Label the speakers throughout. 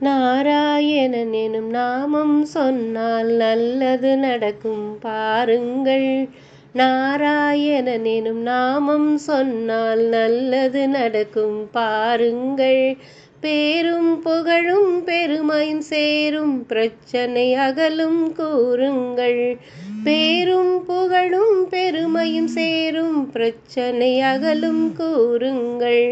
Speaker 1: நாராயணன் எனும் நாமம் சொன்னால் நல்லது நடக்கும். பாருங்கள் நாராயணன் எனும் நாமம் சொன்னால் நல்லது நடக்கும். பாருங்கள் பேரும் புகழும் பெருமையும் சேரும். பிரச்சனை அகலும் கூறுங்கள் பேரும் புகழும் பெருமையும் சேரும். பிரச்சனை அகலும் கூறுங்கள்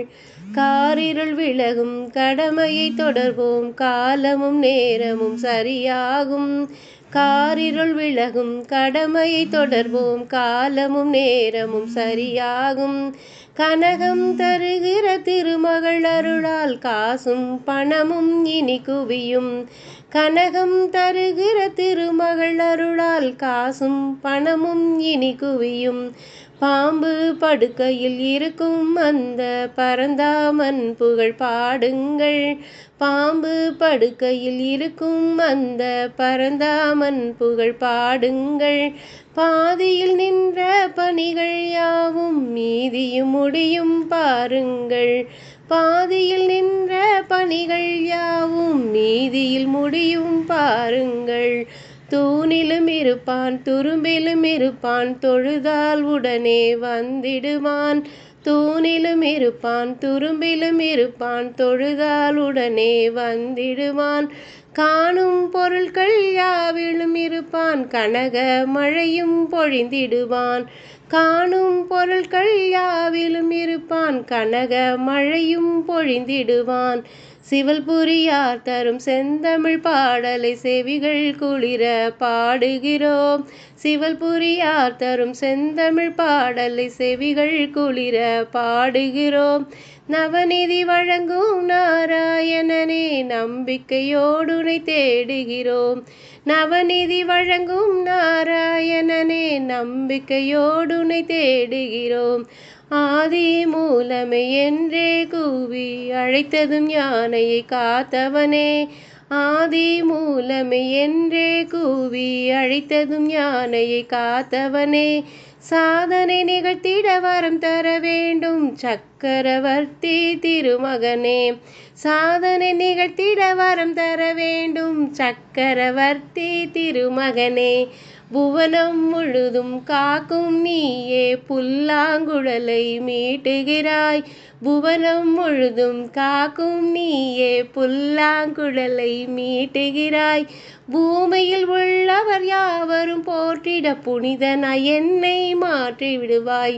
Speaker 1: காரிருள் விலகும் கடமையை தொடர்வோம். காலமும் நேரமும் சரியாகும். காரிருள் விலகும் கடமையை தொடர்வோம். காலமும் நேரமும் சரியாகும். கனகம் தருகிற திருமகள் அருளால் காசும் பணமும் இனி குவியும். கனகம் தருகிற திருமகள் அருளால் காசும் பணமும் இனி குவியும். பாம்பு படுக்கையில் இருக்கும் அந்த பரந்தாமன் புகழ் பாடுங்கள். பாம்பு படுக்கையில் இருக்கும் அந்த பரந்தாமன் புகழ் பாடுங்கள். பாதியில் நின்ற பணிகள் யாவும் மீதியும் முடியும் பாருங்கள். பாதியில் நின்ற பணிகள் யாவும் மீதியில் முடியும் பாருங்கள். தூணிலும் இருப்பான் துரும்பிலும் இருப்பான் தொழுதால் உடனே வந்திடுவான். தூணிலும் இருப்பான் துரும்பிலும் இருப்பான் தொழுதால் உடனே வந்திடுவான். காணும் பொருள்கள் யாவிலும் இருப்பான் கனக மழையும் பொழிந்திடுவான். காணும் பொருள்கள் யாவிலும் இருப்பான் கனக மழையும் பொழிந்திடுவான். சிவல்புரியார் தரும் செந்தமிழ் பாடலை செவிகள் குளிர பாடுகிறோம். சிவல்புரியார் தரும் செந்தமிழ் பாடலை செவிகள் குளிர பாடுகிறோம். நவநிதி வழங்கும் நாராயணனே நம்பிக்கையோடுனை தேடுகிறோம். நவநிதி வழங்கும் நாராயணனே நம்பிக்கையோடுனை தேடுகிறோம். ஆதி மூலமே என்றே கூவி அழைத்ததும் யானையை காத்தவனே. ஆதி மூலமே என்றே கூவி அழைத்ததும் யானையை காத்தவனே. சாதனை நிகழ்த்திட வரம் தர வேண்டும். சக்கரவர்த்தி திருமகனே சாதனை நிகழ்த்திட வரம் தர வேண்டும். சக்கரவர்த்தி திருமகனே புவனம் முழுதும் காக்கும் நீயே புல்லாங்குழலை மீட்டுகிறாய். புவனம் முழுதும் காக்கும் நீயே புல்லாங்குழலை மீட்டுகிறாய். பூமியில் உள்ளவர் யாவரும் போற்றிட புனிதனாய் என்னை மாற்றி விடுவாய்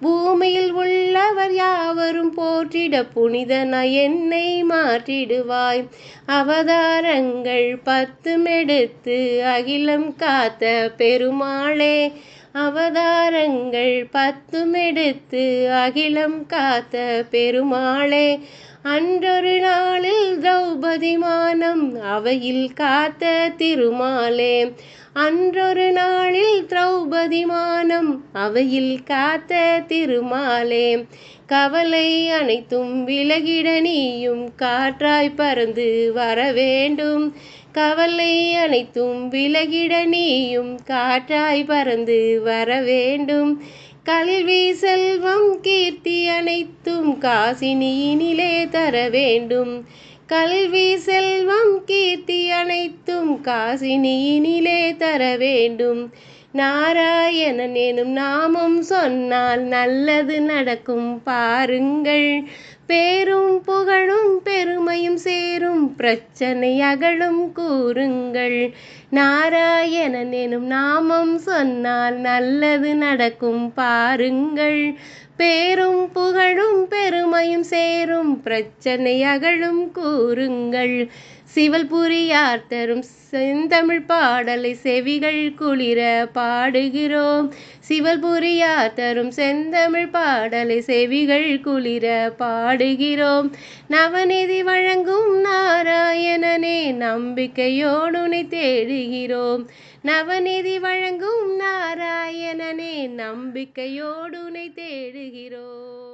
Speaker 1: பூமியில் உள்ளவர் யாவரும் போற்றிட புனிதனாய் என்னை மாற்றிடுவாய். அவதாரங்கள் பத்தும் எடுத்து அகிலம் காத்த பெருமாளே அவதாரங்கள் பத்தும் எடுத்து அகிலம் காத்த பெருமாளே அன்றொரு நாளில் திரௌபதி மானம் அவையில் காத்த திருமாலே. அன்றொரு நாளில் திரௌபதி மானம் அவையில் காத்த திருமாலே. கவலை அனைத்தும் விலகிட நீயும் காற்றாய் பறந்து வர வேண்டும். கவலை அனைத்தும் விலகிட நீயும் காற்றாய் பறந்து வர வேண்டும். கல்வி செல்வம் கீர்த்தி அனைத்தும் காசினியினிலே தர வேண்டும். கல்வி செல்வம் கீர்த்தி அனைத்தும் காசினியினிலே தர வேண்டும். நாராயணன் எனும் நாமம் சொன்னால் நல்லது நடக்கும். பாருங்கள் பேரும் புகழும் பெருமையும் சேரும். பிரச்சனை அகலும் கூறுங்கள். நாராயணன் எனும் நாமம் சொன்னால் நல்லது நடக்கும். பாருங்கள் பேரும் புகழும் பெரு பெருமையும் சேரும் பிரச்சனை அகழும் கூறுங்கள். சிவல்புரியார் தரும் செந்தமிழ் பாடலை செவிகள் குளிர பாடுகிறோம். சிவல்புரியார் தரும் செந்தமிழ் பாடலை செவிகள் குளிர பாடுகிறோம். நவநிதி வழங்கும் நாராயணனே நம்பிக்கையோடுனை தேடுகிறோம். நவநிதி வழங்கும் நாராயணனே நம்பிக்கையோடுனை தேடுகிறோம்.